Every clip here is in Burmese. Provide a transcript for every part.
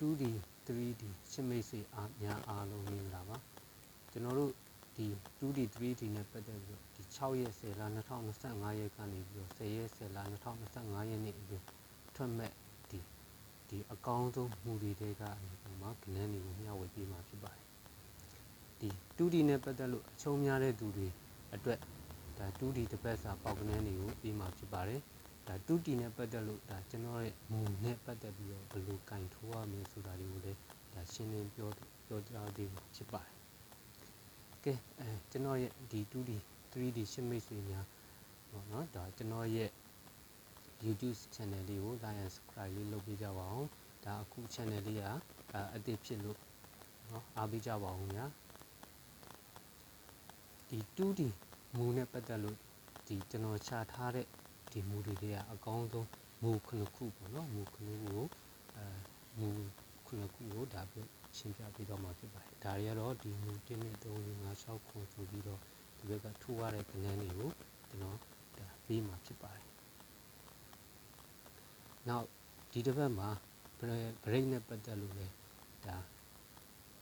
2D 3D ရှင်းမိတ်ဆွေအားများအားလုံးမင်္ဂလာပါကျွန်တော်တို့ဒီ 2D 3D နဲ့ပတ်သက်ပြီးတော့ဒီ6ရက်10လ2025ရက်ကနေပြီးတော့10ရက်10လ2025ရက်နေ့အတွင်းထွက်မဲ့ဒီဒီအကောင်းဆုံးမူတွေတဲကနေဒီမှာကဏ္ဍတွေကိုမျှဝေပေးမှာဖြစ်ပါတယ်ဒီ 2D နဲ့ပတ်သက်လို့အချုံများတဲ့သူတွေအတွက်ဒါ 2D တစ်ပတ်စာပေါက်ကဏ္ဍတွေကိုပေးမှာဖြစ်ပါတယ် ဒါတူတီနဲ့ပတ်သက်လို့ဒါကျွန်တော်ရဲ့မုံနဲ့ပတ်သက်ပြီးတော့ဘယ်လိုကင်ထိုးရမလဲဆိုတာတွေကိုလည်းဒါရှင်းလင်းပြောပြောကြားသေးမှာဖြစ်ပါတယ်။ကဲအဲကျွန်တော်ရဲ့ဒီ 2D 3D ရှင်းမိတ်ဆွေများပေါ့နော်ဒါကျွန်တော်ရဲ့ YouTube channel လေးကို like and subscribe လေးလုပ်ပေးကြပါအောင်။ဒါအခု channel လေးကအအသစ်ဖြစ်လို့နော်အားပေးကြပါအောင်ညာ။ဒီ 2D မူနဲ့ပတ်သက်လို့ဒီကျွန်တော်ချထားတဲ့ ဒီမူတွေတွေကအကောင်းဆုံးမူခုနှစ်ခုပေါ့နော်မူခုနှစ်ခုကိုအဲမူခုနှစ်ခုကိုဒါပြရှင်းပြပေးတော့မှာဖြစ်ပါတယ်ဒါတွေကတော့ဒီမူ1နဲ့3 4 5 6ခုဆိုပြီးတော့ဒီဘက်ကထိုးရတဲ့ကဏ္ဍတွေကိုကျွန်တော်ဒါပေးမှာဖြစ်ပါတယ်နောက်ဒီတစ်ပတ်မှာဘရိတ်နဲ့ပတ်သက်လို့လဲဒါ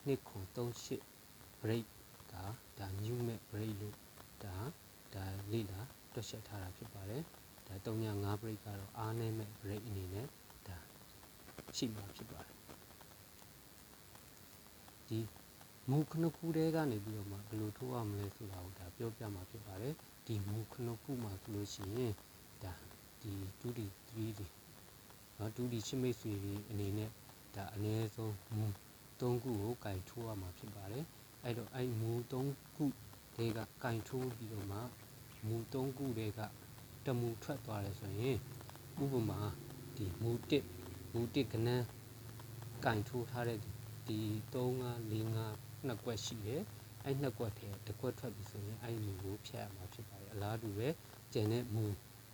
နှစ်ခွန်38ဘရိတ်ကဒါ new မဲ့ဘရိတ်လို့ဒါဒါလေ့လာတွက်ချက်ထားတာဖြစ်ပါတယ် ဒါ305 break ကတော့အားနည်းမဲ့ break အနေနဲ့ဒါရှိမှာဖြစ်ပါတယ်ဒီမူခဏခုတဲကနေပြီးတော့မှဘယ်လိုထိုးရမလဲဆိုတာကိုဒါပြောပြမှာဖြစ်ပါတယ်ဒီမူခဏခုမှာဆိုလို့ရှိရင်ဒါဒီ 2D 3D เนาะ 2D ရှင်းမိတ်ဆွေတွေအနေနဲ့ဒါအနည်းဆုံးမူ3ခုကိုကင်ထိုးရမှာဖြစ်ပါတယ်အဲ့တော့အဲ့မူ3ခုတွေကကင်ထိုးပြီးတော့မှမူ3ခုတွေက တမူထွက်သွားတယ်ဆိုရင်ဥပမာဒီမူတစ်မူတစ်ကနန်းကင်ထိုးထားတဲ့ဒီ3 5 4 5နှစ်ကွက်ရှိတယ်အဲ့နှစ်ကွက်ထဲတစ်ကွက်ထွက်ပြီဆိုရင်အဲ့မူကိုဖြတ်ရမှာဖြစ်ပါတယ်အလားတူပဲကျန်တဲ့မူ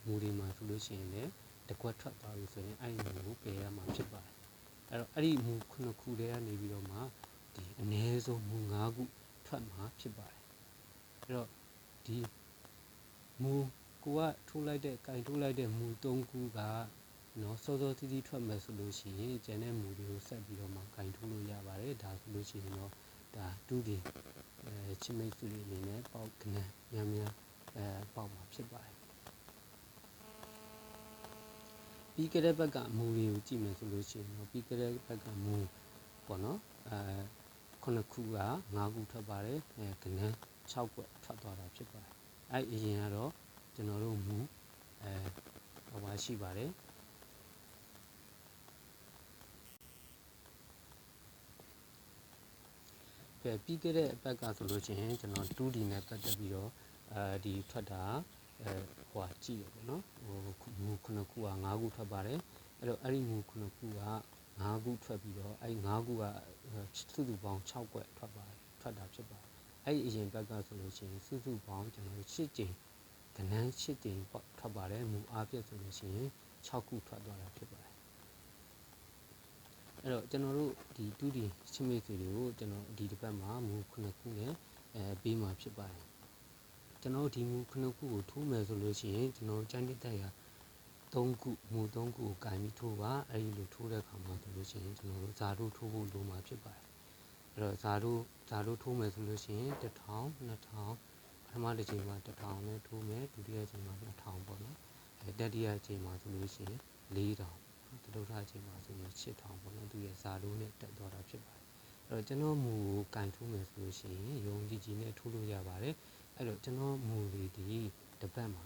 မူတွေမှာဆိုလို့ရှိရင်လည်းတစ်ကွက်ထွက်သွားပြီဆိုရင်အဲ့မူကိုပယ်ရမှာဖြစ်ပါတယ်အဲ့တော့အဲ့ဒီမူခုနှစ်ခုတည်းကနေပြီးတော့မှဒီအ ਨੇ ဆုံးမူ၅ခုထွက်မှာဖြစ်ပါတယ်အဲ့တော့ဒီမူ ကိုကထိုးလိုက်တဲ့ကင်ထိုးလိုက်တဲ့မူ၃ခုကနော်စောစောတီးတီးထွက်မယ်ဆိုလို့ရှိရင်ကျန်တဲ့မူတွေကိုဆက်ပြီးတော့မှကင်ထိုးလို့ရပါတယ်ဒါဆိုလို့ရှိရင်တော့ဒါတူးဒီအဲချစ်မိတ်ဆွေအနေနဲ့ပေါက်ကနေများများအဲပေါက်မှာဖြစ်ပါတယ်ပြီးကြတဲ့ဘက်ကမူတွေကိုကြည့်မယ်ဆိုလို့ရှိရင်တော့ပြီးကြတဲ့ဘက်ကမူပေါ့နော်အဲခုနှစ်ခုက၅ခုထွက်ပါတယ်အဲကနန်း6ကွက်ထွက်သွားတာဖြစ်ပါတယ်အဲ့အရင်ကတော့ ကျွန်တော်တို့မူအဲဟိုပါရှိပါတယ်ကဲပြီးခဲ့တဲ့အပတ်ကဆိုလို့ရှိရင်ကျွန်တော် 2D နဲ့ပတ်သက်ပြီးတော့အဲဒီထွက်တာအဲဟိုဟာကြည့်ရပေါ့နော်ဟိုမူခုနှစ်ခုက5ခုထွက်ပါတယ်အဲ့တော့အဲ့ဒီမူခုနှစ်ခုက5ခုထွက်ပြီးတော့အဲ့5ခုကစုစုပေါင်း6ကွက်ထွက်ပါတယ်ထွက်တာဖြစ်ပါတယ်အဲ့ဒီအရင်ဘက်ကဆိုလို့ရှိရင်စုစုပေါင်းကျွန်တော်တို့8ကြိမ် ကနန်း၈ကြိမ်ပေါ့ထွက်ပါတယ်မူအားဖြင့်ဆိုလို့ရှိရင်6ခုထွက်သွားတာဖြစ်ပါတယ်အဲ့တော့ကျွန်တော်တို့ဒီ 2D ရှင်းမိတ်တွေကိုကျွန်တော်ဒီတစ်ပတ်မှာမူ9ခုနဲ့အဲပေးမှာဖြစ်ပါတယ်ကျွန်တော်ဒီမူ9ခုကိုထိုးမယ်ဆိုလို့ရှိရင်ကျွန်တော်ကျန်းတဲ့တက်ရ3ခုမူ3ခုကိုကင်ပြီးထိုးပါအဲဒီလိုထိုးတဲ့အခါမှာဆိုလို့ရှိရင်ကျွန်တော်တို့ဇာတို့ထိုးဖို့လိုမှာဖြစ်ပါတယ်အဲ့တော့ဇာတို့ဇာတို့ထိုးမယ်ဆိုလို့ရှိရင်1000 2000 ထမတစ်ချိန်မှာ1000နဲ့ထိုးမယ်ဒုတိယချိန်မှာ2000ပေါ့နော်အဲတတိယချိန်မှာဆိုလို့ရှိရင်4000တတုထချိန်မှာဆိုရင်8000ပေါ့နော်သူရဲ့ဇာတို့နဲ့တက်သွားတာဖြစ်ပါတယ်အဲ့တော့ကျွန်တော်မူကိုကန်ထိုးမယ်ဆိုလို့ရှိရင်ယုံကြည်ကြည်နဲ့ထိုးလို့ရပါတယ်အဲ့တော့ကျွန်တော်မူလေးဒီတစ်ပတ်မှာ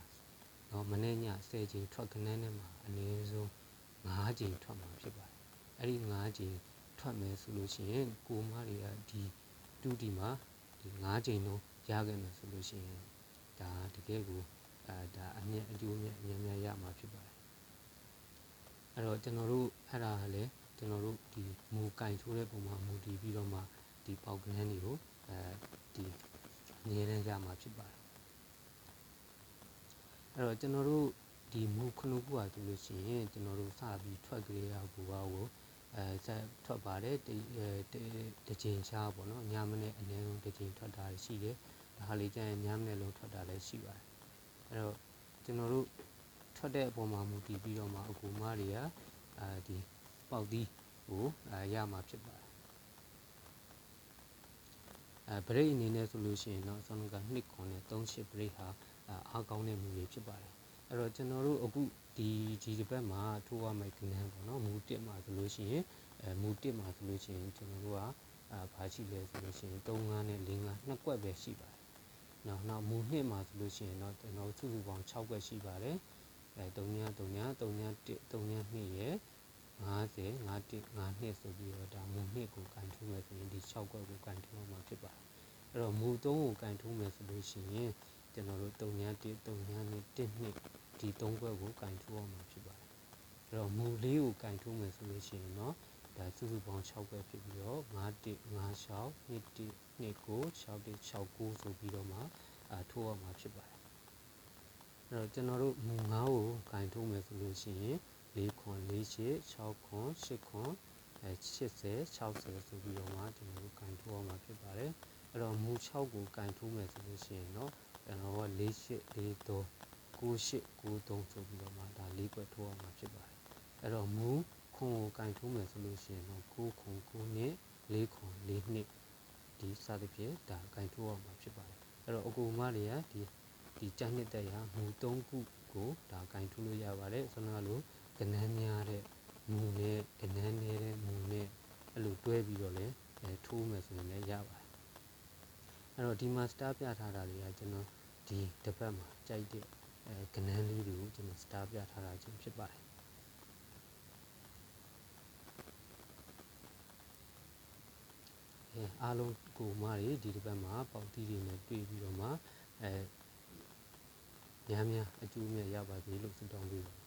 တော့မနေ့ည10ချိန်ထွက်ခဏနဲ့မှာအနည်းဆုံး5ချိန်ထွက်မှာဖြစ်ပါတယ်အဲ့ဒီ5ချိန်ထွက်မယ်ဆိုလို့ရှိရင်ကိုမတွေကဒီ2ဒီမှာဒီ5ချိန်လုံး ရခဲ့မယ်ဆိုလို့ရှိရင်ဒါတကယ်ကိုအဲဒါအမြတ်အကျိုးမြတ်အများများရမှာဖြစ်ပါတယ်အဲ့တော့ကျွန်တော်တို့အဲ့ဒါလည်းကျွန်တော်တို့ဒီမူကင်ထိုးတဲ့ပုံမှာမူတည်ပြီးတော့မှဒီပေါက်ကန်းတွေကိုအဲဒီအငြင်းရမှာဖြစ်ပါတယ်အဲ့တော့ကျွန်တော်တို့ဒီမူခဏခုပါဆိုလို့ရှိရင်ကျွန်တော်တို့စပြီးထွက်ကြရဘူပါကို အဲဆက်ထွက်ပါတယ်တတချိန်ချားပေါ့နော်ညမနေ့အနည်းဆုံးတချိန်ထွက်တာရှိတယ်ဒါလေးကျရင်ညမနေ့လုံးထွက်တာလည်းရှိပါတယ်အဲ့တော့ကျွန်တော်တို့ထွက်တဲ့အပေါ်မှာမူတည်ပြီးတော့မှအကူမတွေကအာဒီပေါက်သီးကိုအဲရမှာဖြစ်ပါတယ်အဲဘရိတ်အနေနဲ့ဆိုလို့ရှိရင်တော့ဆောင်းက2ခွန်နဲ့38ဘရိတ်ဟာအာအားကောင်းတဲ့မူတွေဖြစ်ပါတယ် အဲ့တော့ကျွန်တော်တို့အခုဒီဒီတစ်ပတ်မှာထိုးရမယ့်ကဏ္ဍပေါ့နော်မူ1မှာဆိုလို့ရှိရင်အဲမူ1မှာဆိုလို့ရှိရင်ကျွန်တော်တို့ကအာဘာရှိလဲဆိုလို့ရှိရင်3 5နဲ့4 5နှစ်ကွက်ပဲရှိပါတယ်နောက်နောက်မူ2မှာဆိုလို့ရှိရင်တော့ကျွန်တော်စုစုပေါင်း6ကွက်ရှိပါတယ်အဲ3ည3ည3ည1 3ည2ရဲ့50 51 52ဆိုပြီးတော့ဒါမူ2ကိုကန်ထိုးမယ်ဆိုရင်ဒီ6ကွက်ကိုကန်ထိုးမှာဖြစ်ပါတယ်အဲ့တော့မူ3ကိုကန်ထိုးမယ်ဆိုလို့ရှိရင် ကျွန်တော်တို့3ည1 3ည2 1 2ဒီ3ခွက်ကိုကင်ထိုးအောင်မှာဖြစ်ပါတယ်။အဲ့တော့မူလေးကိုကင်ထိုးမယ်ဆိုလို့ရှိရင်တော့ဒါစုစုပေါင်း6ခွက်ဖြစ်ပြီးတော့5 1 5 6 2 1 2 9 6 1 6 9ဆိုပြီးတော့မှအာထိုးအောင်မှာဖြစ်ပါတယ်။အဲ့တော့ကျွန်တော်တို့မူ9ကိုကင်ထိုးမယ်ဆိုလို့ရှိရင်၄ခွန်၄ရှစ်6ခွန်8ခွန်အဲ80 60ဆိုပြီးတော့မှကျွန်တော်တို့ကင်ထိုးအောင်မှာဖြစ်ပါတယ်။အဲ့တော့မူ6ကိုကင်ထိုးမယ်ဆိုလို့ရှိရင်တော့ ကျွန်တော်က4 8 4 3 9893ဆိုပြီးတော့မှဒါ၄ခွက်ထိုးအောင်မှာဖြစ်ပါတယ်အဲ့တော့မူခွန်ကိုကင်ထိုးမယ်ဆိုလို့ရှိရင်တော့9ခွန်9နှစ်4ခွန်4နှစ်ဒီစသဖြင့်ဒါကင်ထိုးအောင်မှာဖြစ်ပါတယ်အဲ့တော့အကူမတွေကဒီဒီကြက်နှစ်တက်ရမူ3ခုကိုဒါကင်ထိုးလို့ရပါတယ်ဆိုတော့လို့ကနန်းများတဲ့မူနဲ့ကနန်းနေတဲ့မူနဲ့အဲ့လိုတွဲပြီးတော့လည်းအဲထိုးမယ်ဆိုရင်လည်းရပါတယ် အဲ့တော့ဒီမှာစတားပြထားတာတွေကကျွန်တော်ဒီတစ်ပတ်မှာကြိုက်တဲ့အဲကနန်းလေးတွေကိုကျွန်တော်စတားပြထားတာချင်းဖြစ်ပါတယ်အဲအားလုံးကိုမတွေဒီတစ်ပတ်မှာပေါက်တီးတွေနဲ့တွေ့ပြီးတော့မှအဲများများအကျိုးမြတ်ရပါစေလို့ဆုတောင်းပေးပါတယ်